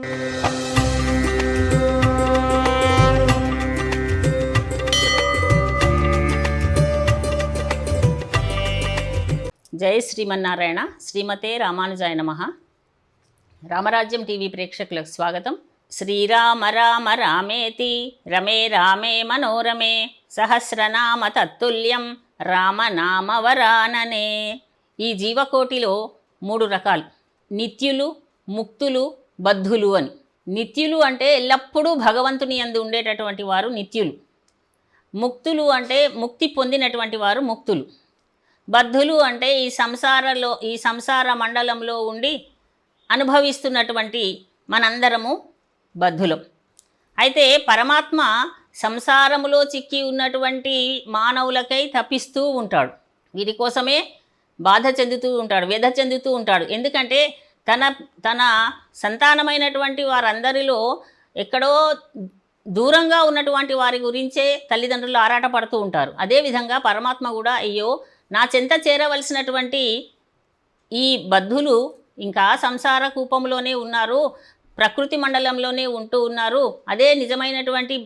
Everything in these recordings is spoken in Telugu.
జై శ్రీమన్నారాయణ. శ్రీమతే రామానుజాయ నమ. రామరాజ్యం టీవీ ప్రేక్షకులకు స్వాగతం. శ్రీరామ రామ రామేతి రమే రామే మనోరమే సహస్రనామ తత్తుల్యం రామనామవరాననే. ఈ జీవకోటిలో మూడు రకాలు. నిత్యులు ముక్తులు బద్ధులు అని. నిత్యులు అంటే ఎల్లప్పుడూ భగవంతుని యందు ఉండేటటువంటి వారు నిత్యులు. ముక్తులు అంటే ముక్తి పొందినటువంటి వారు ముక్తులు. బద్ధులు అంటే ఈ సంసారలో ఈ సంసార మండలంలో ఉండి అనుభవిస్తున్నటువంటి మనందరము బద్ధులం. అయితే పరమాత్మ సంసారములో చిక్కి ఉన్నటువంటి మానవులకై తప్పిస్తూ ఉంటాడు. వీరి కోసమే బాధ చెందుతూ ఉంటాడు వ్యధ చెందుతూ ఉంటాడు. ఎందుకంటే తన తన సంతానమైనటువంటి వారందరిలో ఎక్కడో దూరంగా ఉన్నటువంటి వారి గురించే తల్లిదండ్రులు ఆరాటపడుతూ ఉంటారు. అదేవిధంగా పరమాత్మ కూడా అయ్యో నా చెంత చేరవలసినటువంటి ఈ బద్ధులు ఇంకా సంసార కూపంలోనే ఉన్నారు ప్రకృతి మండలంలోనే ఉంటూ ఉన్నారు అదే నిజమైనటువంటి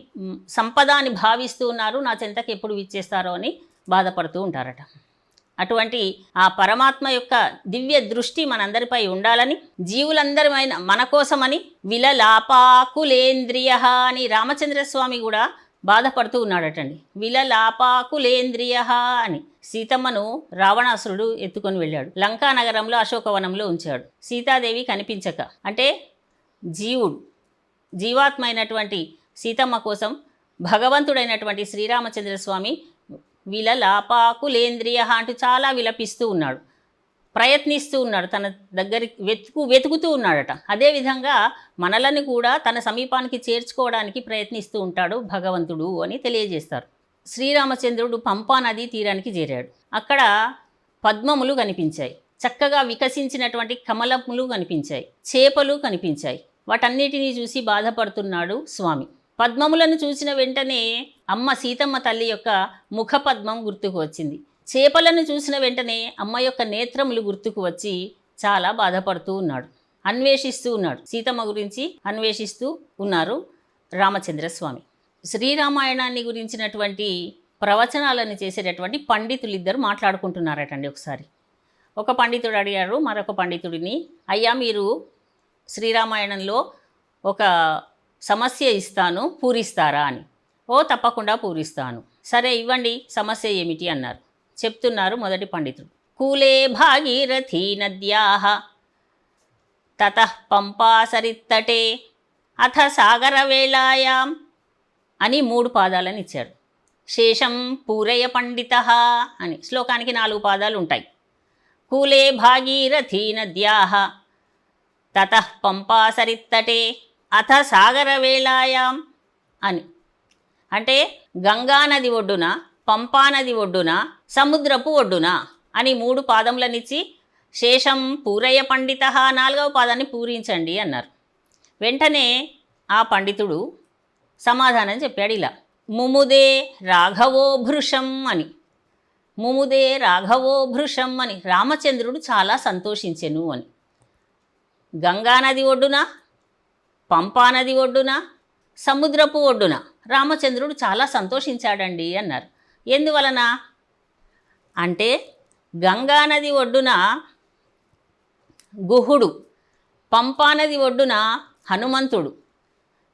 సంపద అని భావిస్తూ ఉన్నారు నా చెంతకి ఎప్పుడు విచ్చేస్తారో అని బాధపడుతూ ఉంటారట. అటువంటి ఆ పరమాత్మ యొక్క దివ్య దృష్టి మనందరిపై ఉండాలని జీవులందరిమైన మన కోసమని విలలాపాకులేంద్రియ అని రామచంద్ర స్వామి కూడా బాధపడుతూ ఉన్నాడటండి. విలలాపాకులేంద్రియ అని సీతమ్మను రావణాసురుడు ఎత్తుకొని వెళ్ళాడు. లంకా నగరంలో అశోకవనంలో ఉంచాడు. సీతాదేవి కనిపించక. అంటే జీవుడు జీవాత్మ అయినటువంటి సీతమ్మ కోసం భగవంతుడైనటువంటి శ్రీరామచంద్ర స్వామి విలలాపాకులేంద్రియ అంటూ చాలా విలపిస్తూ ఉన్నాడు. ప్రయత్నిస్తూ ఉన్నాడు. తన దగ్గరికి వెతుకు వెతుకుతూ ఉన్నాడట. అదేవిధంగా మనలను కూడా తన సమీపానికి చేర్చుకోవడానికి ప్రయత్నిస్తూ ఉంటాడు భగవంతుడు అని తెలియజేస్తారు. శ్రీరామచంద్రుడు పంపా నదీ తీరానికి చేరాడు. అక్కడ పద్మములు కనిపించాయి. చక్కగా వికసించినటువంటి కమలములు కనిపించాయి. చేపలు కనిపించాయి. వాటన్నిటినీ చూసి బాధపడుతున్నాడు స్వామి. పద్మములను చూసిన వెంటనే అమ్మ సీతమ్మ తల్లి యొక్క ముఖ పద్మం గుర్తుకు వచ్చింది. చేపలను చూసిన వెంటనే అమ్మ యొక్క నేత్రములు గుర్తుకు వచ్చి చాలా బాధపడుతూ ఉన్నాడు. అన్వేషిస్తూ ఉన్నాడు. సీతమ్మ గురించి అన్వేషిస్తూ ఉన్నారు రామచంద్రస్వామి. శ్రీరామాయణాన్ని గురించినటువంటి ప్రవచనాలను చేసేటటువంటి పండితులు ఇద్దరు మాట్లాడుకుంటున్నారటండి ఒకసారి. ఒక పండితుడు అడిగారు మరొక పండితుడిని అయ్యా మీరు శ్రీరామాయణంలో ఒక సమస్య ఇస్తాను పూరిస్తారా అని. ఓ తప్పకుండా పూరిస్తాను. సరే ఇవ్వండి సమస్య ఏమిటి అన్నారు. చెప్తున్నారు మొదటి పండితుడు. కూలే భాగీరథీ నద్యా. తత పంపాసరిత్తటే. అథ సాగరవేళాయాం అని మూడు పాదాలను ఇచ్చాడు. శేషం పూరయ పండిత అని. శ్లోకానికి నాలుగు పాదాలు ఉంటాయి. కూలే భాగీరథీ నద్యా. తత పంపాసరిత్తటే. అథ సాగరవేళాయాం అని. అంటే గంగా నది ఒడ్డున పంపానది ఒడ్డున సముద్రపు ఒడ్డున అని మూడు పాదములనిచ్చి శేషం పూరయ్య పండిత నాలుగవ పాదాన్ని పూరించండి అన్నారు. వెంటనే ఆ పండితుడు సమాధానం చెప్పాడు ఇలా. ముముదే రాఘవో భృషం అని. ముముదే రాఘవో భృషం అని రామచంద్రుడు చాలా సంతోషించెను అని. గంగానది ఒడ్డున పంపానది ఒడ్డున? సముద్రపు ఒడ్డున? రామచంద్రుడు చాలా సంతోషించాడండి అన్నారు. ఎందువలన? అంటే గంగానది ఒడ్డున గుహుడు పంపానది ఒడ్డున హనుమంతుడు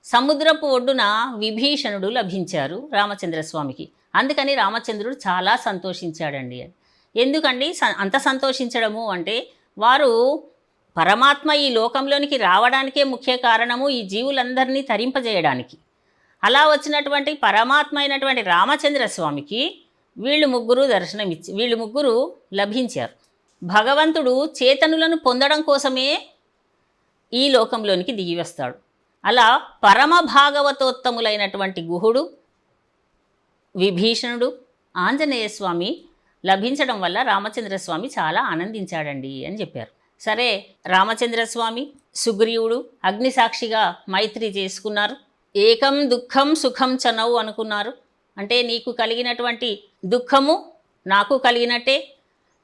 సముద్రపు ఒడ్డున విభీషణుడు లభించారు రామచంద్రస్వామికి. అందుకని రామచంద్రుడు చాలా సంతోషించాడండి ఎందుకండి స- అంత సంతోషించడము అంటే వారు పరమాత్మ ఈ లోకంలోనికి రావడానికే ముఖ్య కారణము ఈ జీవులందరినీ తరింపజేయడానికి. అలా వచ్చినటువంటి పరమాత్మ అయినటువంటి రామచంద్ర స్వామికి వీళ్ళు ముగ్గురు దర్శనమిచ్చి వీళ్ళు ముగ్గురు లభించారు. భగవంతుడు చేతనులను పొందడం కోసమే ఈ లోకంలోనికి దిగి వస్తాడు అలా పరమ భాగవతోత్తములైనటువంటి గుహుడు విభీషణుడు ఆంజనేయ స్వామి లభించడం వల్ల రామచంద్రస్వామి చాలా ఆనందించాడండి అని చెప్పారు. సరే రామచంద్రస్వామి సుగ్రీవుడు అగ్నిసాక్షిగా మైత్రి చేసుకున్నారు. ఏకం దుఃఖం సుఖం చనవు అనుకున్నారు. అంటే నీకు కలిగినటువంటి దుఃఖము నాకు కలిగినట్టే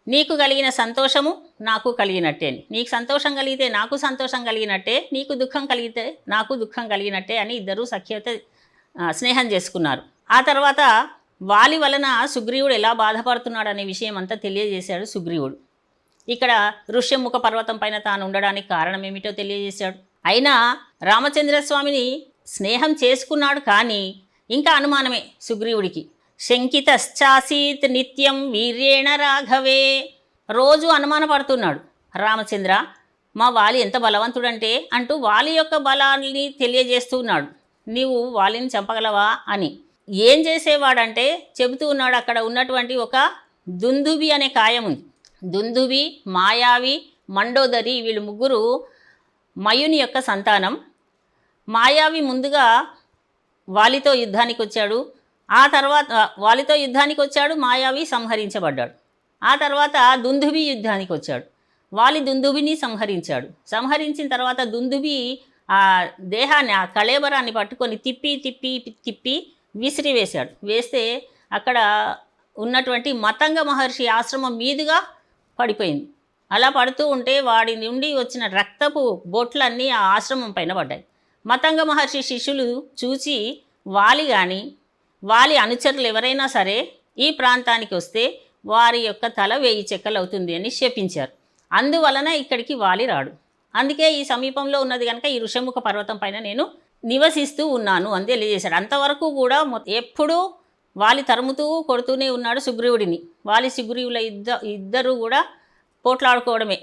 నీకు కలిగిన సంతోషము నాకు కలిగినట్టే. నీకు సంతోషం కలిగితే నాకు సంతోషం కలిగినట్టే నీకు దుఃఖం కలిగితే నాకు దుఃఖం కలిగినట్టే అని ఇద్దరు సఖ్యత స్నేహం చేసుకున్నారు. ఆ తర్వాత వాలి వలన సుగ్రీవుడు ఎలా బాధపడుతున్నాడు అనే విషయం అంతా తెలియజేశాడు సుగ్రీవుడు. ఇక్కడ ఋష్యముఖ పర్వతం పైన తాను ఉండడానికి కారణం ఏమిటో తెలియజేశాడు. అయినా రామచంద్రస్వామిని స్నేహం చేసుకున్నాడు కానీ ఇంకా అనుమానమే సుగ్రీవుడికి. శంకితశ్చాసీత్ నిత్యం వీర్యేణ రాఘవే రోజు అనుమానపడుతున్నాడు. రామచంద్ర మా వాలి ఎంత బలవంతుడంటే అంటూ వాలి యొక్క బలాన్ని తెలియజేస్తున్నాడు. నీవు వాలిని చంపగలవా అని. ఏం చేసేవాడంటే చెబుతూ ఉన్నాడు అక్కడ ఉన్నటువంటి ఒక దుందుబి అనే కాయం ఉంది దుందువి మాయావి మండోదరి వీళ్ళు ముగ్గురు మయుని యొక్క సంతానం. మాయావి ముందుగా వాలితో యుద్ధానికి వచ్చాడు. ఆ తర్వాత వాలితో యుద్ధానికి వచ్చాడు మాయావి సంహరించబడ్డాడు. ఆ తర్వాత దుందుబి యుద్ధానికి వచ్చాడు. వాలి దుందుబిని సంహరించాడు. సంహరించిన తర్వాత దుందుబి ఆ దేహాన్ని ఆ కళేబరాన్ని పట్టుకొని తిప్పి తిప్పి తిప్పి విసిరివేశాడు. వేస్తే అక్కడ ఉన్నటువంటి మతంగ మహర్షి ఆశ్రమం మీదుగా పడిపోయింది. అలా పడుతూ ఉంటే వాడి నుండి వచ్చిన రక్తపు బొట్లన్నీ ఆ ఆశ్రమం పైన పడ్డాయి. మతంగ మహర్షి శిష్యులు చూసి వాలి కానీ వాలి అనుచరులు ఎవరైనా సరే ఈ ప్రాంతానికి వస్తే వారి యొక్క తల వేయి చెక్కలు అవుతుంది అని శపించారు. అందువలన ఇక్కడికి వాలి రాడు. అందుకే ఈ సమీపంలో ఉన్నది కనుక ఈ ఋషముఖ పర్వతం పైన నేను నివసిస్తూ ఉన్నాను అని తెలియజేశాడు. అంతవరకు కూడా ఎప్పుడూ వాలి తరుముతూ కొడుతూనే ఉన్నాడు సుగ్రీవుడిని. వాలి సుగ్రీవుల ఇద్ద ఇద్దరు కూడా పోట్లాడుకోవడమే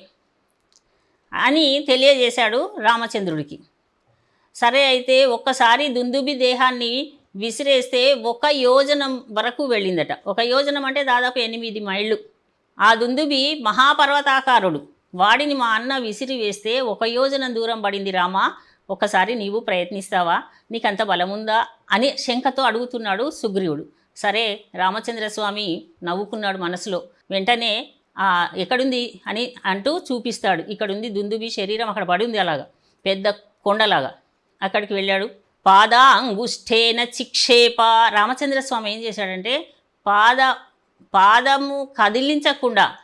అని తెలియజేశాడు రామచంద్రుడికి. సరే అయితే ఒక్కసారి దుందుబి దేహాన్ని విసిరేస్తే ఒక యోజనం వరకు వెళ్ళిందట. ఒక యోజనం అంటే దాదాపు ఎనిమిది మైళ్ళు. ఆ దుందుబి మహాపర్వతాకారుడు. వాడిని మా అన్న విసిరి వేస్తే ఒక యోజనం దూరం పడింది రామా ఒకసారి నీవు ప్రయత్నిస్తావా? నీకంత బలముందా? అని శంకతో అడుగుతున్నాడు సుగ్రీవుడు. సరే రామచంద్రస్వామి నవ్వుకున్నాడు మనసులో. వెంటనే "ఆ, ఎక్కడుంది? అని అంటూ చూపిస్తాడు. ఇక్కడుంది దుందుబి శరీరం అక్కడ పడింది అలాగా పెద్ద కొండలాగా. అక్కడికి వెళ్ళాడు. పాద అంగుష్ఠేన చిక్షేప రామచంద్రస్వామి ఏం చేశాడంటే పాద పాదము కదిలించకుండా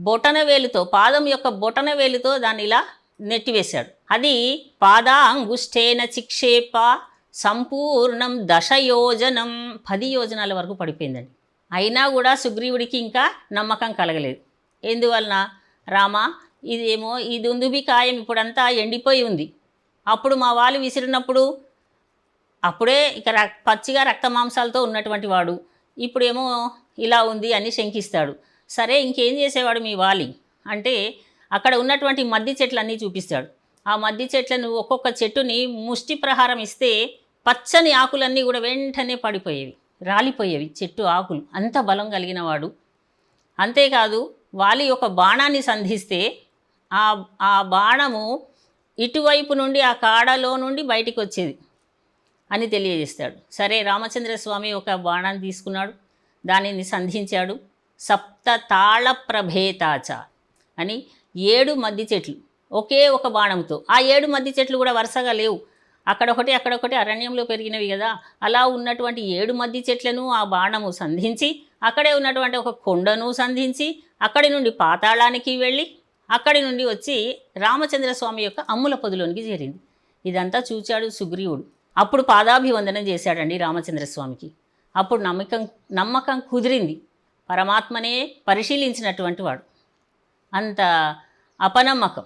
బొటన వేలుతో పాదం యొక్క బొటన వేలుతో దాన్ని ఇలా నెట్టివేశాడు. అది పాద అంగుష్ఠేన చిక్షేప సంపూర్ణం దశ యోజనం పది యోజనాల వరకు పడిపోయిందండి. అయినా కూడా సుగ్రీవుడికి ఇంకా నమ్మకం కలగలేదు. ఎందువలన? రామ ఇదేమో ఈ దుందుబి కాయం ఇప్పుడంతా ఎండిపోయి ఉంది. అప్పుడు మా వాళ్ళు విసిరినప్పుడు అప్పుడే ఇక రక్ పచ్చిగా రక్త మాంసాలతో ఉన్నటువంటి వాడు ఇప్పుడేమో ఇలా ఉంది అని శంకిస్తాడు. సరే ఇంకేం చేసేవాడు మీ వాలి? అంటే అక్కడ ఉన్నటువంటి మద్ది చెట్లన్నీ చూపిస్తాడు. ఆ మద్ది చెట్లను ఒక్కొక్క చెట్టుని ముష్టి ప్రహారం ఇస్తే పచ్చని ఆకులన్నీ కూడా వెంటనే పడిపోయేవి రాలిపోయేవి చెట్టు ఆకులు. అంత బలం కలిగిన వాడు. అంతేకాదు వాలి ఒక బాణాన్ని సంధిస్తే ఆ ఆ బాణము ఇటువైపు నుండి ఆ కాడలో నుండి బయటికి వచ్చేది అని తెలియజేస్తాడు. సరే రామచంద్రస్వామి ఒక బాణాన్ని తీసుకున్నాడు. దానిని సంధించాడు. సప్త తాళ ప్రభేతాచ అని ఏడు మద్ది చెట్లు ఒకే ఒక బాణంతో ఆ ఏడు మద్ది చెట్లు కూడా వరుసగా లేవు. అక్కడొకటి అక్కడొకటి అరణ్యంలో పెరిగినవి కదా అలా ఉన్నటువంటి ఏడు మద్ది చెట్లను ఆ బాణము సంధించి అక్కడే ఉన్నటువంటి ఒక కొండను సంధించి అక్కడి నుండి పాతాళానికి వెళ్ళి అక్కడి నుండి వచ్చి రామచంద్రస్వామి యొక్క అమ్ముల పొదిలోనికి చేరింది. ఇదంతా చూచాడు సుగ్రీవుడు. అప్పుడు పాదాభివందనం చేశాడండి రామచంద్రస్వామికి. అప్పుడు నమ్మకం నమ్మకం కుదిరింది. పరమాత్మనే పరిశీలించినటువంటి వాడు. అంత అపనమ్మకం.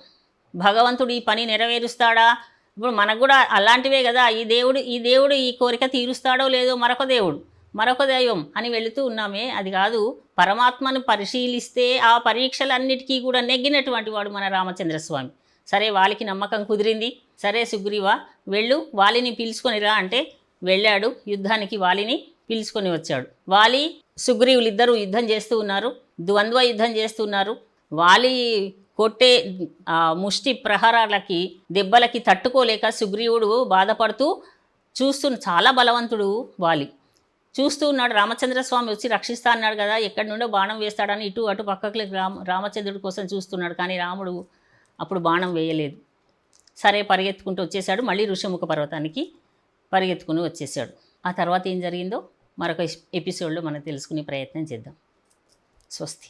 భగవంతుడు ఈ పని నెరవేరుస్తాడా? ఇప్పుడు మనకు కూడా అలాంటివే కదా ఈ దేవుడు ఈ దేవుడు ఈ కోరిక తీరుస్తాడో లేదో మరొక దేవుడు మరొక దైవం అని వెళుతూ ఉన్నామే. అది కాదు పరమాత్మను పరిశీలిస్తే ఆ పరీక్షలన్నిటికీ కూడా నెగ్గినటువంటి వాడు మన రామచంద్రస్వామి. సరే వాళ్ళకి నమ్మకం కుదిరింది. సరే సుగ్రీవ వెళ్ళు వాలిని పిలుచుకొని రా అంటే వెళ్ళాడు. యుద్ధానికి వాలిని పిలుచుకొని వచ్చాడు. వాలి సుగ్రీవులు ఇద్దరు యుద్ధం చేస్తూ ఉన్నారు. ద్వంద్వ యుద్ధం చేస్తున్నారు వాలి కొట్టే ముష్టి ప్రహారాలకి దెబ్బలకి తట్టుకోలేక సుగ్రీవుడు బాధపడుతూ చూస్తూ చాలా బలవంతుడు వాలి. చూస్తూ ఉన్నాడు రామచంద్రస్వామి వచ్చి రక్షిస్తా అన్నాడు కదా ఎక్కడి నుండో బాణం వేస్తాడని ఇటు అటు పక్కకి రామ రామచంద్రుడి కోసం చూస్తున్నాడు కానీ రాముడు అప్పుడు బాణం వేయలేదు. సరే పరిగెత్తుకుంటూ వచ్చేసాడు మళ్ళీ ఋషిముఖ పర్వతానికి పరిగెత్తుకుని వచ్చేసాడు ఆ తర్వాత ఏం జరిగిందో మరొక ఎపిసోడ్లో మనం తెలుసుకునే ప్రయత్నం చేద్దాం. స్వస్తి.